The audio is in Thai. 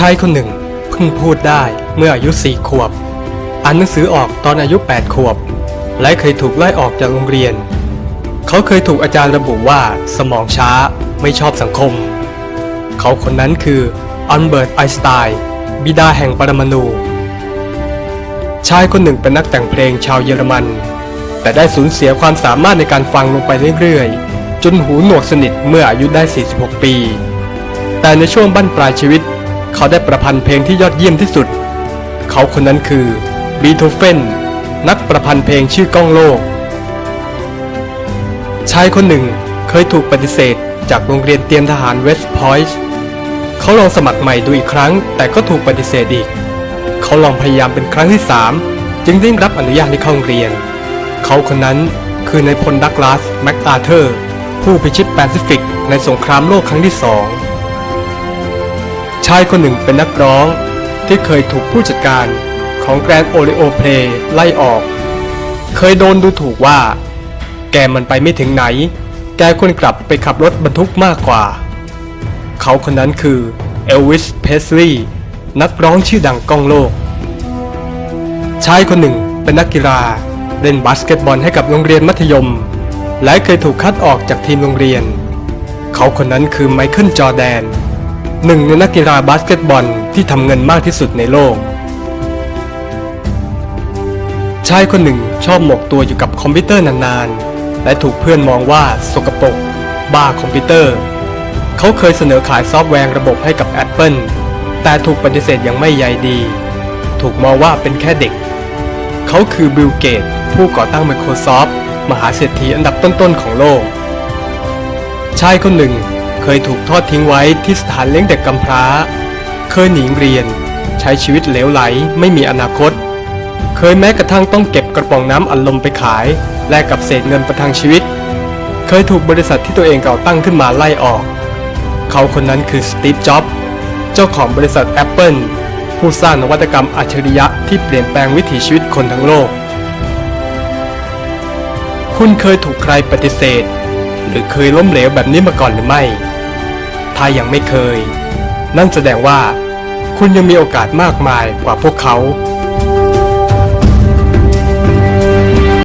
ชายคนหนึ่งเพิ่งพูดได้เมื่ออายุสี่ขวบ อ่านหนังสือออกตอนอายุ8ขวบ และเคยถูกไล่ออกจากโรงเรียน เขาเคยถูกอาจารย์ระบุว่าสมองช้าไม่ชอบสังคม เขาคนนั้นคืออัลเบิร์ตไอน์สไตน์บิดาแห่งปรมาณูชายคนหนึ่งเป็นนักแต่งเพลงชาวเยอรมัน แต่ได้สูญเสียความสามารถในการฟังลงไปเรื่อยๆ จนหูหนวกสนิทเมื่ออายุได้ 46 ปี แต่ในช่วงบั้นปลายชีวิต เขาได้ประพันธ์เพลงที่ยอดเยี่ยมที่สุด เขาคนนั้นคือบีโธเฟนนักประพันธ์เพลงชื่อก้องโลก ชายคนหนึ่งเคยถูกปฏิเสธจากโรงเรียนเตรียมทหารเวสต์พอยต์เขาลองสมัครใหม่ดูอีกครั้ง แต่ก็ถูกปฏิเสธอีก เขาลองพยายามเป็นครั้งที่ 3 จึงได้รับอนุญาตให้เข้าโรงเรียน เขาคนนั้นคือนายพลดักลาสแมคอาเธอร์ ผู้พิชิตแปซิฟิกในสงครามโลกครั้งที่สอง ชายคนหนึ่งเป็นนักร้องที่เคยถูกผู้จัดการของแกรนโอริโอเพลไล่ออก เคยโดนดูถูกว่า แกมันไปไม่ถึงไหน แกควรกลับไปขับรถบรรทุกมากกว่า เขาคนนั้นคือเอลวิส เพสลีย์นักร้องชื่อดังก้องโลก ชายคนหนึ่งเป็นนักกีฬาเล่นบาสเกตบอลให้กับโรงเรียนมัธยม และเคยถูกคัดออกจากทีมโรงเรียน เขาคนนั้นคือไมเคิลจอแดน หนึ่งในนักกีฬาบาสเกตบอลที่ทำเงินมากที่สุดในโลก ชายคนหนึ่งชอบหมกตัวอยู่กับคอมพิวเตอร์นานๆ และถูกเพื่อนมองว่าสกปรกบ้าคอมพิวเตอร์ เขาเคยเสนอขายซอฟต์แวร์ระบบให้กับ Apple แต่ถูกปฏิเสธอย่างไม่ใยดี ถูกมองว่าเป็นแค่เด็ก เขาคือบิลเกตผู้ก่อตั้ง Microsoft มหาเศรษฐีอันดับต้นๆของโลก ชายคนหนึ่ง เคยถูกทอดทิ้งไว้ที่สถานเลี้ยงเด็กกำพร้า เคยหนีเรียน ใช้ชีวิตเหลวไหลไม่มีอนาคต เคยแม้กระทั่งต้องเก็บกระป๋องน้ำอัดลมไปขาย แลกกับเศษเงินประทังชีวิต เคยถูกบริษัทที่ตัวเองก่อตั้งขึ้นมาไล่ออก เขาคนนั้นคือสตีฟ จ็อบส์เจ้าของบริษัท Apple ผู้สร้างนวัตกรรมอัจฉริยะที่เปลี่ยนแปลงวิถีชีวิตคนทั้งโลก คุณเคยถูกใครปฏิเสธ หรือเคยล้มเหลวแบบนี้มาก่อนหรือไม่ ถ้ายังไม่เคย นั่นแสดงว่า คุณยังมีโอกาสมากมายกว่าพวกเขา